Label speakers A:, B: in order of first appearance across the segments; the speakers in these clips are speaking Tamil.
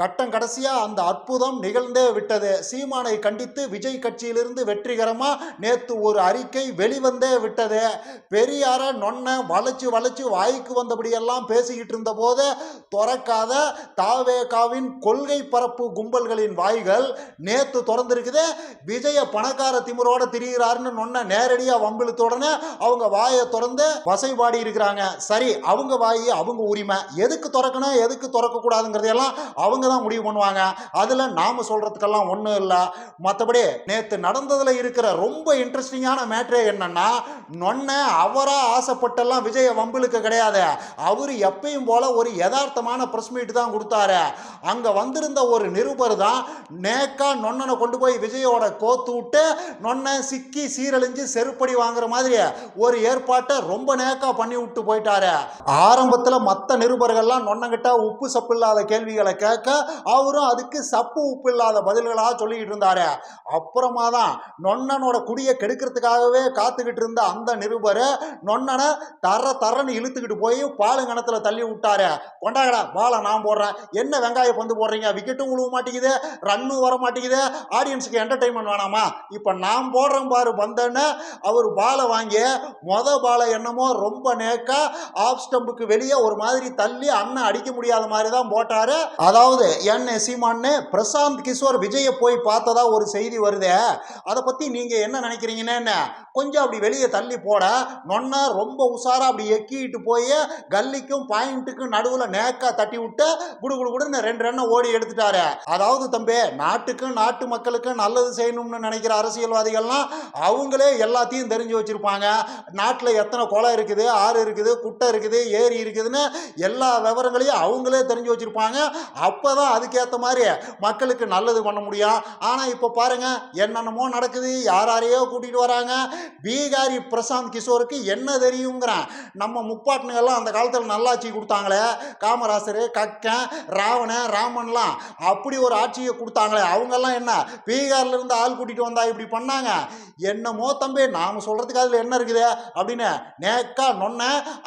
A: கட்டம் கடைசியா அந்த அற்புதம் நிகழ்ந்தே விட்டது. சீமானை கண்டித்து விஜய் கட்சியிலிருந்து வெற்றிகரமா நேத்து ஒரு அறிக்கை வெளிவந்தே விட்டது. பெரியார நொன்ன வளைச்சு வளைச்சு வாய்க்கு வந்தபடியெல்லாம் பேசிக்கிட்டு இருந்த போது துறக்காத தாவேகாவின் கொள்கை பரப்பு கும்பல்களின் வாய்கள் நேத்து திறந்திருக்குது. விஜய பணக்கார திமிரோட திரிகிறாருன்னு நொன்ன நேரடியா வம்பிழுத்த உடனே அவங்க வாயை திறந்து வசைபாடி இருக்கிறாங்க. சரி அவங்க வாயை அவங்க உரிமை. எதுக்கு திறக்கணும் எதுக்கு திறக்க கூடாதுங்கிறதையெல்லாம் அவங்க தான் முடிவு பண்ணுவாங்க. அதில் நாம் சொல்கிறதுக்கெல்லாம் ஒன்றும் இல்லை. மற்றபடி நேற்று நடந்ததில் இருக்கிற ரொம்ப இன்ட்ரெஸ்டிங்கான மேட்ரே என்னன்னா நொன்ன அவராக ஆசைப்பட்டெல்லாம் விஜய வம்புலுக்கு கிடையாது. அவர் எப்பயும் போல் ஒரு யதார்த்தமான ப்ரெஸ் மீட் தான் கொடுத்தாரு. அங்கே வந்திருந்த ஒரு நிருபர் தான் நேக்கா நொன்னனை கொண்டு போய் விஜயோட கோத்து விட்டு நொன்ன சிக்கி சீரழிஞ்சு செருப்படி வாங்குற மாதிரி ஒரு ஏற்பாட்டை ரொம்ப நேக்கா பண்ணி விட்டு போயிட்டாரு. ஆரம்பத்தில் மற்ற நிருபர்கள்லாம் நொன்னங்கிட்ட உப்பு சப்பு இல்லாத கேள்விகளை கேட்க அவரும் அதுக்கு சப்பு உப்பு இல்லாத பதில்களாக சொல்லிக்கிட்டு இருந்தாரு. அப்புறமா தான் நொன்னனோட குடியை கெடுக்கிறதுக்காகவே காத்துக்கிட்டு இருந்த அந்த நிருபர் நொன்னனை தர தரன்னு இழுத்துக்கிட்டு போய் பாலுங்கணத்தில் தள்ளி விட்டாரு. கொண்டாடா பாலை நான் போடுறேன். என்ன வெங்காய பந்து போடுறீங்க? விக்கெட்டும் உழுவ மாட்டேங்குது ரன்னும் வர மாட்டேங்குது. ஆடியன்ஸுக்கு என்டர்டைன்மெண்ட் வேணாமா? இப்போ நான் போடுறேன் பாரு பந்தன்னு அவர் பாலை வாங்கி மொத பாலை என்னமோ ரொம்ப நேக்கா ஆஃப் ஸ்டம்புக்கு வெளியே ஒரு மாதிரி தள்ளி அண்ணன் அடிக்க முடியாத மாதிரி தான் போட்டாரு. அதாவது என் சீமான்னு பிரசாந்த் கிஷோர் விஜயை போய் பார்த்ததா ஒரு செய்தி வருதே. அதை பற்றி நீங்கள் என்ன நினைக்கிறீங்கன்னு? கொஞ்சம் அப்படி வெளியே தள்ளி போட. நொன்னா ரொம்ப உஷாராக அப்படி எக்கிட்டு போய் கல்லிக்கும் பாயிண்ட்டுக்கும் நடுவில் நேக்கா தட்டி விட்டு குடு குடு குடுன்னு ரெண்டு ரன்னை ஓடி எடுத்துட்டாரு. அதாவது தம்பி நாட்டுக்கும் நாட்டு மக்களுக்கும் நல்லது செய்யணும்னு நினைக்கிற அரசியல்வாதிகள்லாம் அவங்களே எல்லாத்தையும் தெரிஞ்சு வச்சுருப்பாங்க. நாட்டில் எத்தனை குளம் இருக்குது ஆறு இருக்குது குட்டை இருக்குது ஏரி இருக்குதுன்னு எல்லா விவரங்களையும் அவங்களே தெரிஞ்சு வச்சுருப்பாங்க. அப்போ அப்பதான் அதுக்கேற்ற மாதிரி மக்களுக்கு நல்லது பண்ண முடியும். ஆனால் இப்போ பாருங்க என்னென்னமோ நடக்குது. யார் யாரையோ கூட்டிகிட்டு வராங்க. பீகாரி பிரசாந்த் கிஷோருக்கு என்ன தெரியுங்கிறேன். நம்ம முப்பாட்டினுங்கெல்லாம் அந்த காலத்தில் நல்லாட்சி கொடுத்தாங்களே. காமராசர் கக்கன் ராவணன் ராமன்லாம். அப்படி ஒரு ஆட்சியை கொடுத்தாங்களே. அவங்கெல்லாம் என்ன பீகாரில் இருந்து ஆள் கூட்டிகிட்டு வந்தா இப்படி பண்ணாங்க? என்னமோ தம்பி நாம் சொல்கிறதுக்கு அதில் என்ன இருக்குது? அப்படின்னு நேக்கா நொன்ன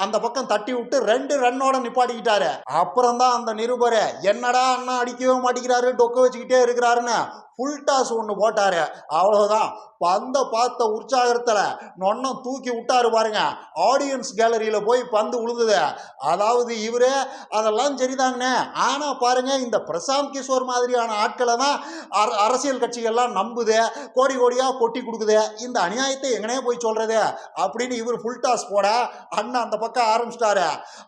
A: அந்த பக்கம் தட்டி விட்டு ரெண்டு ரன்னோட நிப்பாட்டிக்கிட்டாரு. அப்புறம் தான் அந்த நிருபர் என்னடா அண்ணா அடிக்கவே மாட்டேங்கிறாரு டொக்க வச்சுக்கிட்டே இருக்கிறாருன்னு. ஃபுல் டாஸ் ஒன்று போட்டார். அவ்வளோதான் பந்தை பார்த்த உற்சாகத்தில் நொன்னம் தூக்கி விட்டாரு பாருங்க. ஆடியன்ஸ் கேலரியில் போய் பந்து விழுந்தது அதாவது இவரே அதெல்லாம் சரிதாங்கண்ணே. ஆனால் பாருங்க இந்த பிரசாந்த் கிஷோர் மாதிரியான ஆட்களை தான் அர- அரசியல் கட்சிகள்லாம் நம்புது. கோடி கோடியாக கொட்டி கொடுக்குது. இந்த அநியாயத்தை எங்கனே போய் சொல்கிறது அப்படின்னு இவர் ஃபுல் டாஸ் போட அண்ணன் அந்த பக்கம் ஆரம்பிச்சிட்டாரு.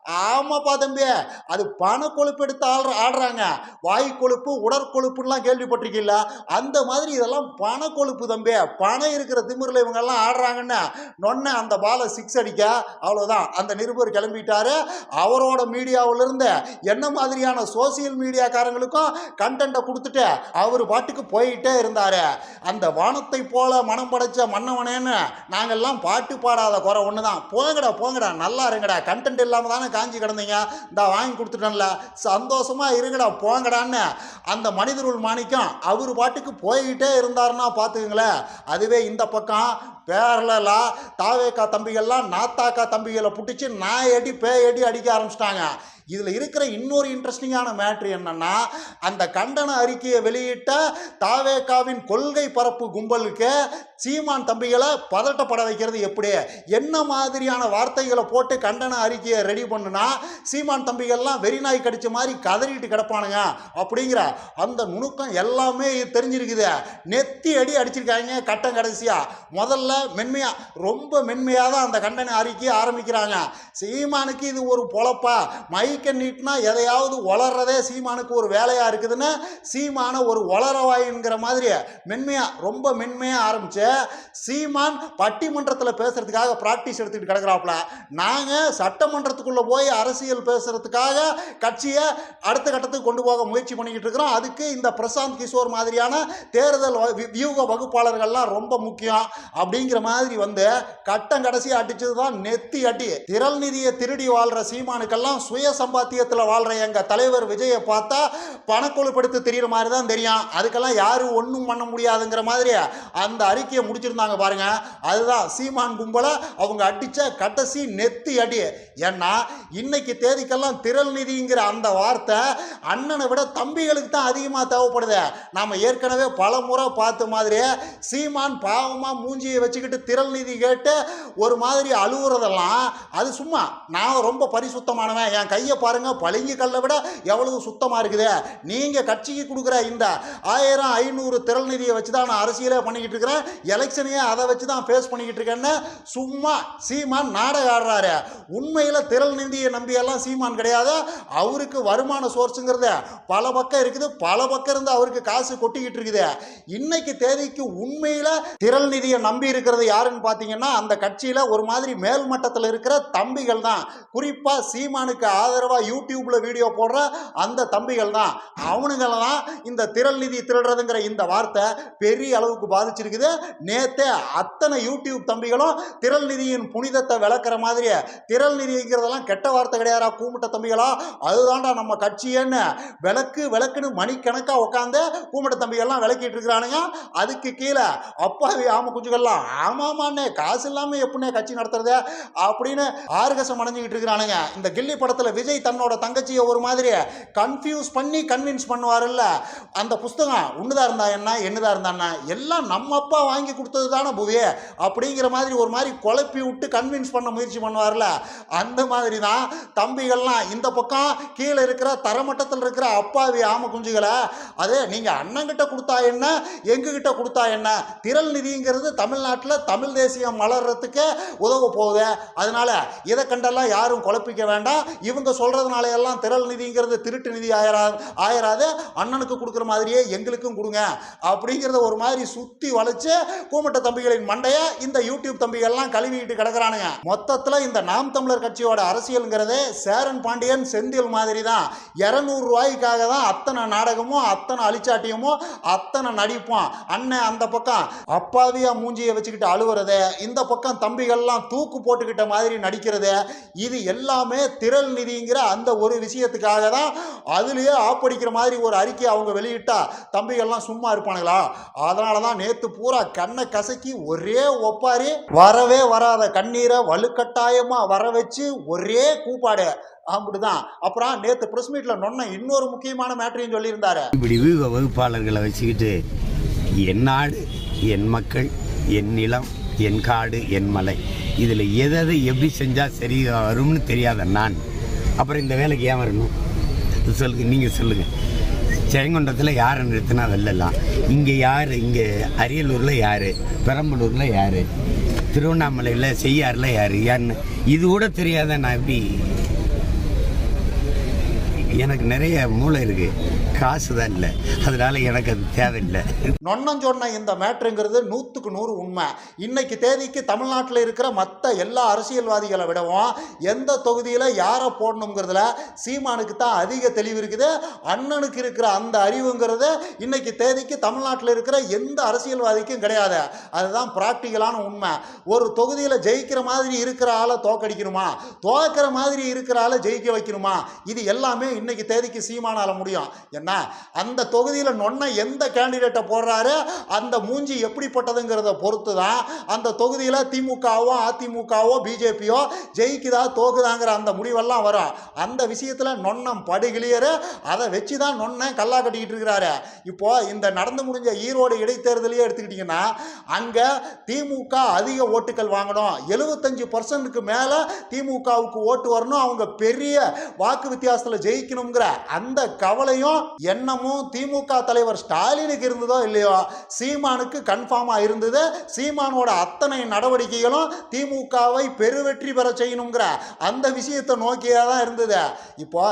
A: ஆமாப்பா தம்பி அது பண கொழுப்பு எடுத்து ஆடுற ஆடுறாங்க வாய் கொழுப்பு உடற்கொழுப்புலாம் கேள்விப்பட்டிருக்கீங்களா? அந்த மாதிரி இதெல்லாம் பண கொழுப்பு தம்பி. பணம் இருக்கிற திமிரில் இவங்கெல்லாம் ஆடுறாங்கன்னு நொன்ன அந்த பாலை சிக்ஸ் அடிக்க அவ்வளோதான் அந்த நிருபர் கிளம்பிட்டாரு. அவரோட மீடியாவிலிருந்து என்ன மாதிரியான சோசியல் மீடியாக்காரங்களுக்கும் கண்டென்ட்டை கொடுத்துட்டு அவர் பாட்டுக்கு போயிட்டே இருந்தார். அந்த வானத்தை போல மனம் படைச்ச மன்னவனேன்னு நாங்கெல்லாம் பாட்டு பாடாத குறை ஒன்று தான் போங்கடா போங்கடா நல்லா இருங்கடா. கண்டென்ட் இல்லாமல் தானே காஞ்சி கிடந்தீங்க. இந்த வாங்கி கொடுத்துட்டேன்ல. சந்தோஷமா இருங்கடா போங்கடான்னு அந்த மனிதருள் மாணிக்கம் அவர் பாட்டு பாட்டுக்கு போய்கிட்டே இருந்தாருன்னா பார்த்துக்குங்களேன். அதுவே இந்த பக்கம் பேரலாம் தாவேக்கா தம்பிகள்லாம் நாத்தாக்கா தம்பிகளை பிடிச்சி நாய் அடி பேய் அடி அடிக்க ஆரம்பிச்சிட்டாங்க. இதில் இருக்கிற இன்னொரு இன்ட்ரெஸ்டிங்கான மேட்ரு என்னன்னா அந்த கண்டன அறிக்கையை வெளியிட்ட தாவேக்காவின் கொள்கை பரப்பு கும்பலுக்கு சீமான் தம்பிகளை பதட்டப்பட வைக்கிறது எப்படி? என்ன மாதிரியான வார்த்தைகளை போட்டு கண்டன அறிக்கையை ரெடி பண்ணுனா சீமான் தம்பிகள்லாம் வெறிநாய் கடிச்ச மாதிரி கதறிட்டு கிடப்பானுங்க அப்படிங்கிற அந்த நுணுக்கம் எல்லாமே தெரிஞ்சிருக்குது. நெத்தி அடி அடிச்சிருக்காங்க கட்டம் கடைசியா. முதல்ல மென்மையா ரொம்ப மென்மையாக தான் அந்த கண்டன அறிக்கையை ஆரம்பிக்கிறாங்க. சீமானுக்கு இது ஒரு பொழப்பா? மைக்க நீட்டினா எதையாவது வளர்றதே சீமானுக்கு ஒரு வேலையாக இருக்குதுன்னு சீமான ஒரு வளரவாயின்கிற மாதிரி மென்மையாக ரொம்ப மென்மையாக ஆரம்பிச்சு சீமான் பட்டிமன்றத்தில் பேசுறதுக்காக ப்ராக்டிஸ் எடுத்துக்கிட்டு கிடக்குறாப்புல. நாங்கள் சட்டமன்றத்துக்குள்ளே போய் அரசியல் பேசுறதுக்காக கட்சியை அடுத்த கட்டத்துக்கு கொண்டு போக முயற்சி பண்ணிக்கிட்டு இருக்கிறோம். அதுக்கு இந்த பிரசாந்த் கிஷோர் மாதிரியான தேர்தல் வ- வி- வியூக வகுப்பாளர்கள்லாம் ரொம்ப முக்கியம். அப்படிங்கிற மாதிரி வந்து கட்டம் கடைசி அடிச்சது தான் நெத்தி அடி. திரள் நிதியை திருடி வாழ்ற சீமானுக்கெல்லாம் சுய சம்பாத்தியத்தில் வாழ்ற எங்க தலைவர் விஜயை பார்த்தா பணக்கொழுப்படுத்தி தெரியுற மாதிரி தான் தெரியும். அதுக்கெல்லாம் யாரும் ஒன்றும் பண்ண முடியாதுங்கிற மாதிரி அந்த அறிக்கையை முடிச்சிருந்தாங்க பாருங்க. அதுதான் சீமான் கும்பலை அவங்க அடித்த கடைசி நெத்தி அடி. ஏன்னா இன்னைக்கு தேதிக்கெல்லாம் திரள் நிதிங்கிற அந்த வார்த்தை அண்ணனை விட தம்பிகளுக்கு தான் அதிகமாக தேவைப்படுது. நாம் ஏற்கனவே பல முறை பார்த்த மாதிரி சீமான் பாவமாக மூஞ்சியை வச்சு வச்சுக்கிட்டு திரள் நிதி கேட்டு ஒரு மாதிரி அழுகுறதெல்லாம் அது சும்மா நான் ரொம்ப பரிசுத்தமானவன் என் கையை பாருங்க பளிங்கு கல்லை விட எவ்வளவு சுத்தமாக இருக்குது? நீங்கள் கட்சிக்கு கொடுக்குற இந்த ஆயிரம் ஐநூறு திரள் நிதியை வச்சு தான் நான் அரசியலே பண்ணிக்கிட்டு இருக்கிறேன். எலெக்ஷனையே அதை வச்சு தான் ஃபேஸ் பண்ணிக்கிட்டு இருக்கேன்னு சும்மா சீமான் நாடகம் ஆடுறாரு. உண்மையில் திரள் நிதியை நம்பியெல்லாம் சீமான் கிடையாது. அவருக்கு வருமான சோர்ஸுங்கிறது பல பக்கம் இருக்குது. பல பக்கம் இருந்து அவருக்கு காசு கொட்டிக்கிட்டு இருக்குது. இன்னைக்கு தேதிக்கு உண்மையில் திரள் நிதியை நம்பி இருக்கிறது யாருன்னு பார்த்தீங்கன்னா அந்த கட்சியில் ஒரு மாதிரி மேல்மட்டத்தில் இருக்கிற தம்பிகள் தான். குறிப்பாக சீமானுக்கு ஆதரவாக யூடியூப்பில் வீடியோ போடுற அந்த தம்பிகள் தான். அவனுங்களெல்லாம் இந்த திரள் நிதி திருடுறதுங்கிற இந்த வார்த்தை பெரிய அளவுக்கு பாதிச்சிருக்குது. நேற்றே அத்தனை யூடியூப் தம்பிகளும் திரள் நிதியின் புனிதத்தை விளக்குற மாதிரி திரள் நிதிங்கிறதெல்லாம் கெட்ட வார்த்தை கிடையாதா கூமிட்ட தம்பிகளா. அதுதான்டா நம்ம கட்சியன்னு விளக்கு விளக்குன்னு மணிக்கணக்காக உட்காந்து கூமிட்ட தம்பிகள்லாம் விளக்கிட்டு இருக்கிறானுங்க. அதுக்கு கீழே அப்பாவி ஆம குஞ்சுகள்லாம் ஆமாமாண்ணே காசு இல்லாமல் எப்படின்னே கட்சி நடத்துறது? அப்படின்னு ஆர்கசம் அடைஞ்சிக்கிட்டு இருக்கிறானுங்க. இந்த கில்லி படத்தில் விஜய் தன்னோட தங்கச்சியை ஒரு மாதிரி கன்ஃபியூஸ் பண்ணி கன்வின்ஸ் பண்ணுவார்ல அந்த புஸ்தகம் ஒன்றுதான் இருந்தா என்ன என்னதாக இருந்தா என்ன எல்லாம் நம்ம அப்பா வாங்கி கொடுத்தது தானே புவியே அப்படிங்கிற மாதிரி ஒரு மாதிரி குழப்பி விட்டு கன்வின்ஸ் பண்ண முயற்சி பண்ணுவார்ல அந்த மாதிரி தான் தம்பிகள்லாம் இந்த பக்கம் கீழே இருக்கிற தரமட்டத்தில் இருக்கிற அப்பாவி ஆம குஞ்சுகளை அதே நீங்கள் அண்ணங்கிட்ட கொடுத்தா என்ன எங்ககிட்ட கொடுத்தா என்ன திரள் நிதிங்கிறது தமிழ்நாட்டில் தமிழ் தேசியம் மலர்றதுக்கு உதவ போகுது. அதனால இதை கண்டெல்லாம் யாரும் குழப்பிக்க வேண்டாம். இவங்க சொல்றதுனால எல்லாம் திரள் நிதிங்கிறது திருட்டு நிதி ஆயிரா ஆயிராது. அண்ணனுக்கு கொடுக்குற மாதிரியே எங்களுக்கும் கொடுங்க. அப்படிங்கிறத ஒரு மாதிரி சுற்றி வளைச்சு கூமட்ட தம்பிகளின் மண்டைய இந்த யூடியூப் தம்பிகள்லாம் கழுவிட்டு கிடக்குறானுங்க. மொத்தத்தில் இந்த நாம் தமிழர் கட்சியோட அரசியலுங்கிறது சேரன் பாண்டியன் செந்தில் மாதிரி தான் இரநூறு ரூபாய்க்காக தான் அத்தனை நாடகமும் அத்தனை அழிச்சாட்டியமும் அத்தனை நடிப்பும். அண்ணன் அந்த பக்கம் அப்பாவியா மூஞ்சியை வச்சுக்கிட்டு அழுவுறத இந்த பக்கம் தம்பிகள்லாம் தூக்கு போட்டுக்கிட்ட மாதிரி நடிக்கிறத இது எல்லாமே திரள் நிதிங்கிற அந்த ஒரு விஷயத்துக்காக தான் அதுலேயே ஆப்படிக்கிற மாதிரி ஒரு அறிக்கையை அவங்க வெளியிட்டா தம்பிகள்லாம் சும்மா இருப்பானுங்களா? அதனால தான் நேற்று பூரா கண்ணை கசக்கி ஒரே ஒப்பாரி வரவே வராத கண்ணீரை வலுக்கட்டாயமாக வர வச்சு ஒரே கூப்பாடு. அப்படிதான். அப்புறம் நேற்று ப்ரெஸ் மீட்டில் நொன்ன இன்னொரு முக்கியமான மேட்டரையும் சொல்லியிருந்தாரு.
B: இப்படி வியூக வகுப்பாளர்களை வச்சுக்கிட்டு என் நாடு என் மக்கள் என் நிலம் என் காடு என் மலை. இதில் எதை எப்படி செஞ்சால் சரி வரும்னு தெரியாத நான். அப்புறம் இந்த வேலைக்கு ஏன் வரணும்? சொல்லுங்க நீங்கள் சொல்லுங்கள் ஜெயங்கொண்டத்தில் யாரை நிறுத்தினா வெல்லலாம்? இங்கே யார்? இங்கே அரியலூரில் யார்? பெரம்பலூரில் யார்? திருவண்ணாமலையில் செய்யாறில் யார்? யாருன்னு இது கூட தெரியாத நான் எப்படி எனக்கு நிறைய மூளை இருக்குது காசு தான் இல்லை. அதனால எனக்கு அது தேவையில்லை.
A: நொன்னம் சொன்ன இந்த மேட்ருங்கிறது நூற்றுக்கு நூறு உண்மை. இன்னைக்கு தேதிக்கு தமிழ்நாட்டில் இருக்கிற மற்ற எல்லா அரசியல்வாதிகளை விடவும் எந்த தொகுதியில் யாரை போடணுங்கிறதுல சீமானுக்கு தான் அதிக தெளிவு இருக்குது. அண்ணனுக்கு இருக்கிற அந்த அறிவுங்கிறது இன்னைக்கு தேதிக்கு தமிழ்நாட்டில் இருக்கிற எந்த அரசியல்வாதிக்கும் கிடையாது. அதுதான் ப்ராக்டிக்கலான உண்மை. ஒரு தொகுதியில் ஜெயிக்கிற மாதிரி இருக்கிற ஆளை தோக்கடிக்கணுமா? தோக்கிற மாதிரி இருக்கிற ஆளை ஜெயிக்க வைக்கணுமா? இது எல்லாமே இன்னைக்கு தேதிக்கு சீமானால முடியும். என்ன? அந்த தொகுதியில் நொன்ன எந்த கேண்டிடேட்டை போடுறாரு? அந்த மூஞ்சி எப்படிப்பட்டதுங்கிறத பொறுத்து தான் அந்த தொகுதியில் திமுகவோ அதிமுகவோ பிஜேபியோ ஜெயிக்குதா தோக்குதாங்கிற அந்த முடிவெல்லாம் வரும். அந்த விஷயத்தில் நொன்னம் படுகிளியரு. அதை வச்சு தான் நொன்ன கல்லா கட்டிக்கிட்டு இருக்கிறாரு. இப்போ இந்த நடந்து முடிஞ்ச ஈரோடு இடைத்தேர்தலையே எடுத்துக்கிட்டிங்கன்னா அங்கே திமுக அதிக ஓட்டுகள் வாங்கணும். எழுபத்தஞ்சு பர்சன்ட்டுக்கு மேலே திமுகவுக்கு ஓட்டு வரணும். அவங்க பெரிய வாக்கு வித்தியாசத்தில் ஜெயிக்கணுங்கிற அந்த கவலையும் எண்ணமும் திமுக தலைவர் ஸ்டாலினுக்கு இருந்ததோ இல்லையோ? சீமானுக்கு கன்ஃபார்மாக இருந்தது. சீமானோட அத்தனை நடவடிக்கைகளும் திமுகவை பெருவெற்றி பெற செய்யணுங்கிற அந்த விஷயத்தை நோக்கியே தான் இருந்தது. இப்போ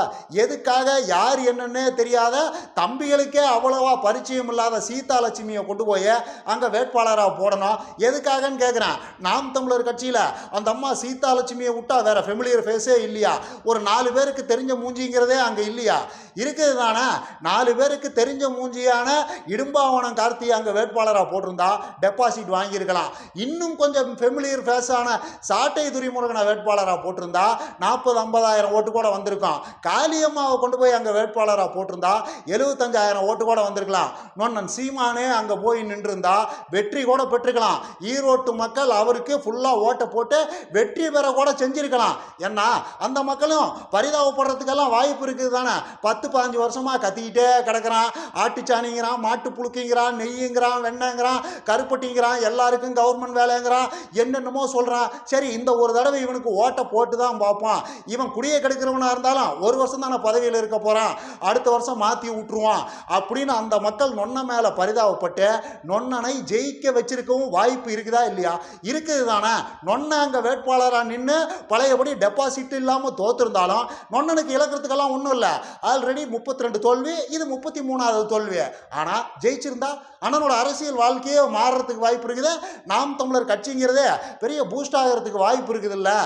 A: எதுக்காக யார் என்னன்னே தெரியாத தம்பிகளுக்கே அவ்வளவா பரிச்சயம் இல்லாத சீதா லட்சுமியை கொண்டு போய் அங்கே வேட்பாளராக போடணும். எதுக்காகன்னு கேட்குறேன் நாம் தமிழர் கட்சியில் அந்த அம்மா சீதா லட்சுமியை விட்டா வேற ஃபெமிலியர் ஃபேஸே இல்லையா? ஒரு நாலு பேருக்கு தெரிஞ்ச மூஞ்சிங்கிறதே அங்கே இல்லையா? இருக்குது தானே நாலு பேருக்கு தெரிஞ்ச மூஞ்சியான இடும்பாவனம் கார்த்தி அங்கே வேட்பாளராக போட்டிருந்தா டெபாசிட் வாங்கியிருக்கலாம். இன்னும் கொஞ்சம் ஃபெமிலியர் ஃபேஸான சாட்டை துரிமுருகனை வேட்பாளராக போட்டிருந்தா நாற்பது ஐம்பதாயிரம் ஓட்டு கூட வந்திருக்கும் காளியம்மாவை கொண்டு போய் அங்கே வேட்பாளராக போட்டிருந்தா எழுபத்தஞ்சாயிரம் ஓட்டு கூட வந்திருக்கலாம். நொன்னன் சீமானே அங்கே போய் நின்றிருந்தா வெற்றி கூட பெற்றுக்கலாம். ஈரோட்டு மக்கள் அவருக்கு ஃபுல்லாக ஓட்டை போட்டு வெற்றி பெற கூட செஞ்சிருக்கலாம். ஏன்னா அந்த மக்களும் பரிதாபப்படுறதுக்கெல்லாம் வாய்ப்பு இருக்குது தானே பத்து பதினஞ்சு வருஷமாக கத்திக்கிட்டே கிடக்குறான். ஆட்டுச்சாணிங்கிறான் மாட்டு புழுக்கிங்கிறான் நெய்யுங்கிறான் வெண்ணங்கிறான் கருப்பட்டிங்கிறான் எல்லாருக்கும் கவர்மெண்ட் வேலைங்கிறான். என்னென்னமோ சொல்கிறான் சரி இந்த ஒரு தடவை இவனுக்கு ஓட்டை போட்டு தான் பார்ப்பான். இவன் குடியை கெடுக்கிறவனாக இருந்தாலும் ஒரு வருஷம் தானே பதவியில் இருக்க போகிறான் அடுத்த வருஷம் மாற்றி விட்டுருவான். அப்படின்னு அந்த மக்கள் நொன்ன மேலே பரிதாபப்பட்டு நொன்னனை ஜெயிக்க வச்சிருக்கவும் வாய்ப்பு இருக்குதா இல்லையா? இருக்குது தானே நொன்ன அங்கே வேட்பாளராக நின்று பழையபடி டெபாசிட் இல்லாமல் தோத்துருந்தாலும் நொன்னனுக்கு இழக்கிறதுக்கெல்லாம் ஒன்றும் இல்லை ஆல்ரெடி முப்பத்தி ரெண்டு தோல்வி இது முப்பத்தி மூணாவது தோல்வி ஆனால் ஜெயிச்சிருந்தா அண்ணனோட அரசியல் வாழ்க்கையே மாறுறதுக்கு வாய்ப்பு இருக்குது. நாம் தமிழர் கட்சிங்கிறதே பெரிய பூஸ்ட் ஆகிறதுக்கு வாய்ப்பு இருக்குது இல்லை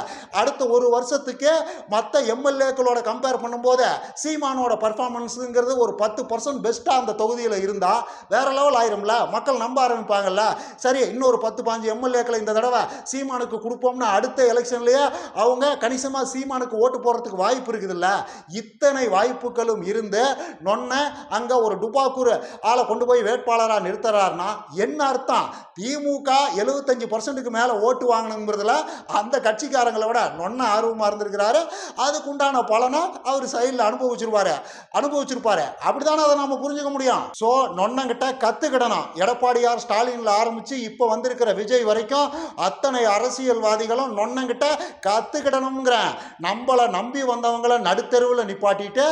A: அடுத்த ஒரு வருஷத்துக்கு மற்ற எம்எல்ஏக்களோட கம்பேர் பண்ணும்போது சீமானோட பர்ஃபார்மன்ஸுங்கிறது ஒரு பத்து பர்சன்ட் பெஸ்ட்டாக அந்த தொகுதியில் இருந்தால் வேற லெவல் ஆயிரும்ல. மக்கள் நம்ப ஆரம்பிப்பாங்கல்ல. சரி இன்னொரு பத்து பாஞ்சு எம்எல்ஏக்களை இந்த தடவை சீமானுக்கு கொடுப்போம்னா அடுத்த எலெக்ஷன்லேயே அவங்க கணிசமாக சீமானுக்கு ஓட்டு போடுறதுக்கு வாய்ப்பு இருக்குதுல்ல. இத்தனை அத்தனை வாய்ப்புகளும் இருந்து நொன்ன அங்கே ஒரு டுபாக்கூர் ஆளை கொண்டு போய் வேட்பாளராக நிறுத்துறாருன்னா என்ன அர்த்தம்? திமுக எழுபத்தஞ்சு பர்சன்ட்டுக்கு மேலே ஓட்டு வாங்கணுங்கிறதுல அந்த கட்சிக்காரங்களை விட நொன்ன ஆர்வமாக இருந்திருக்கிறாரு. அதுக்குண்டான பலனை அவர் சைடில் அனுபவிச்சிருவார் அனுபவிச்சிருப்பார். அப்படி தானே அதை நம்ம புரிஞ்சுக்க முடியும்? ஸோ நொன்னங்கிட்ட கற்றுக்கிடணும் எடப்பாடியார் ஸ்டாலினில் ஆரம்பித்து இப்போ வந்திருக்கிற விஜய் வரைக்கும் அத்தனை அரசியல்வாதிகளும் நொன்னங்கிட்ட கற்றுக்கிடணுங்கிறேன் நம்மளை நம்பி வந்தவங்கள நிப்பாட்டி காட்டிட்டு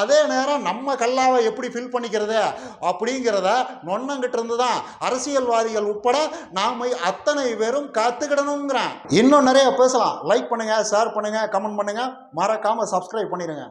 A: அதே நேரம் நம்ம கல்லாவை எப்படி ஃபில் பண்ணிக்கிறது அப்படிங்கிறத நொன்னங்கிட்ட இருந்து தான் அரசியல்வாதிகள் உட்பட நாம் அத்தனை பேரும் கற்றுக்கிடணுங்கிறேன் இன்னும் நிறைய பேசலாம். லைக் பண்ணுங்க ஷேர் பண்ணுங்க கமெண்ட் பண்ணுங்கள் மறக்காமல் சப்ஸ்கிரைப் பண்ணிடுங்க